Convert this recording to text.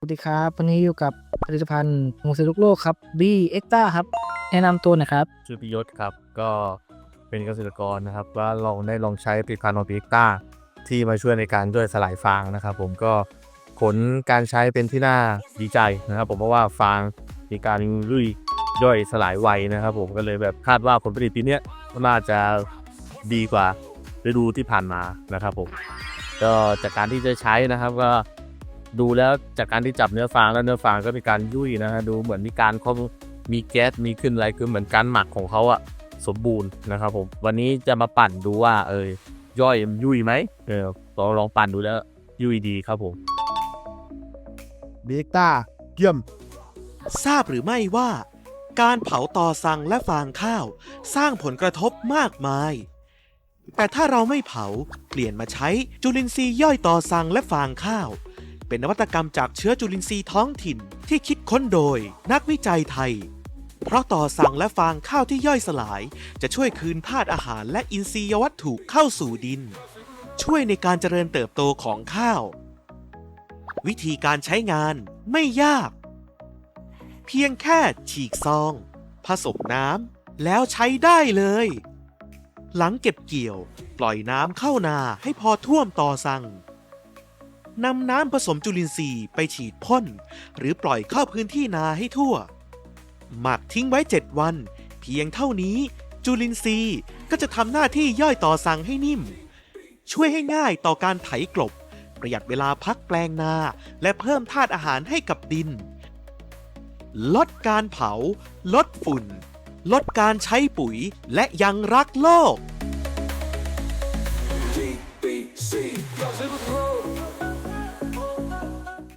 สวัสดีครับวันนี้อยู่กับผลิตภัณฑ์หมูสลุกโลกครับ B เอ็กต้าครับ แนะนำตัวหน่อยครับ ชื่อพิยศครับ ก็เป็นเกษตรกรนะครับว่าลองได้ลองใช้ผลิตภัณฑ์ของพิกต้าที่มาช่วยในการย่อยสลายฟางนะครับ ผมก็ผลการใช้เป็นที่น่าดีใจนะครับ ผมเพราะว่าฟางมีการรุ่ยย่อยสลายไวนะครับ ผมก็เลยแบบคาดว่าผลผลิตปีเนี้ยน่าจะดีกว่าฤดูที่ผ่านมานะครับผมก็จากการที่จะใช้นะครับก็ ดูแล้วจากการที่จับเนื้อฟางแล้วเนื้อฟางก็มีการยุ่ยนะฮะดูเหมือนมีการเขามีแก๊สมีขึ้นอะไรคือเหมือนการหมักของเขาอะสมบูรณ์นะครับผมวันนี้จะมาปั่นดูว่า เออย่อยมันยุ่ยไหมเออลองลองปั่นดูแล้วยุ่ยดีครับผมเบกต้าเยี่ยมทราบหรือไม่ว่า การเผาตอสังและฟางข้าว สร้างผลกระทบมากมาย แต่ถ้าเราไม่เผาเปลี่ยนมาใช้จุลินทรีย์ย่อยตอสังและฟางข้าว เป็นนวัตกรรมจากเชื้อจุลินทรีย์ท้องถิ่นที่คิดค้นโดยนักวิจัยไทย เพราะต่อสั่งและฟางข้าวที่ย่อยสลาย จะช่วยคืนธาตุอาหารและอินทรียวัตถุเข้าสู่ดิน ช่วยในการเจริญเติบโตของข้าว วิธีการใช้งานไม่ยาก เพียงแค่ฉีกซอง ผสมน้ำแล้วใช้ได้เลย หลังเก็บเกี่ยว ปล่อยน้ำเข้านาให้พอท่วมต่อสั่ง นำน้ำผสมจุลินทรีย์ไปฉีดพ่น หรือปล่อยเข้าพื้นที่นาให้ทั่ว หมักทิ้งไว้ 7 วัน เพียงเท่านี้ จุลินทรีย์ก็จะทำหน้าที่ย่อยต่อสังให้นิ่ม ช่วยให้ง่ายต่อการไถกลบ ประหยัดเวลาพักแปลงนา และเพิ่มธาตุอาหารให้กับดิน ลดการเผา ลดฝุ่น ลดการใช้ปุ๋ยและยังรักโลก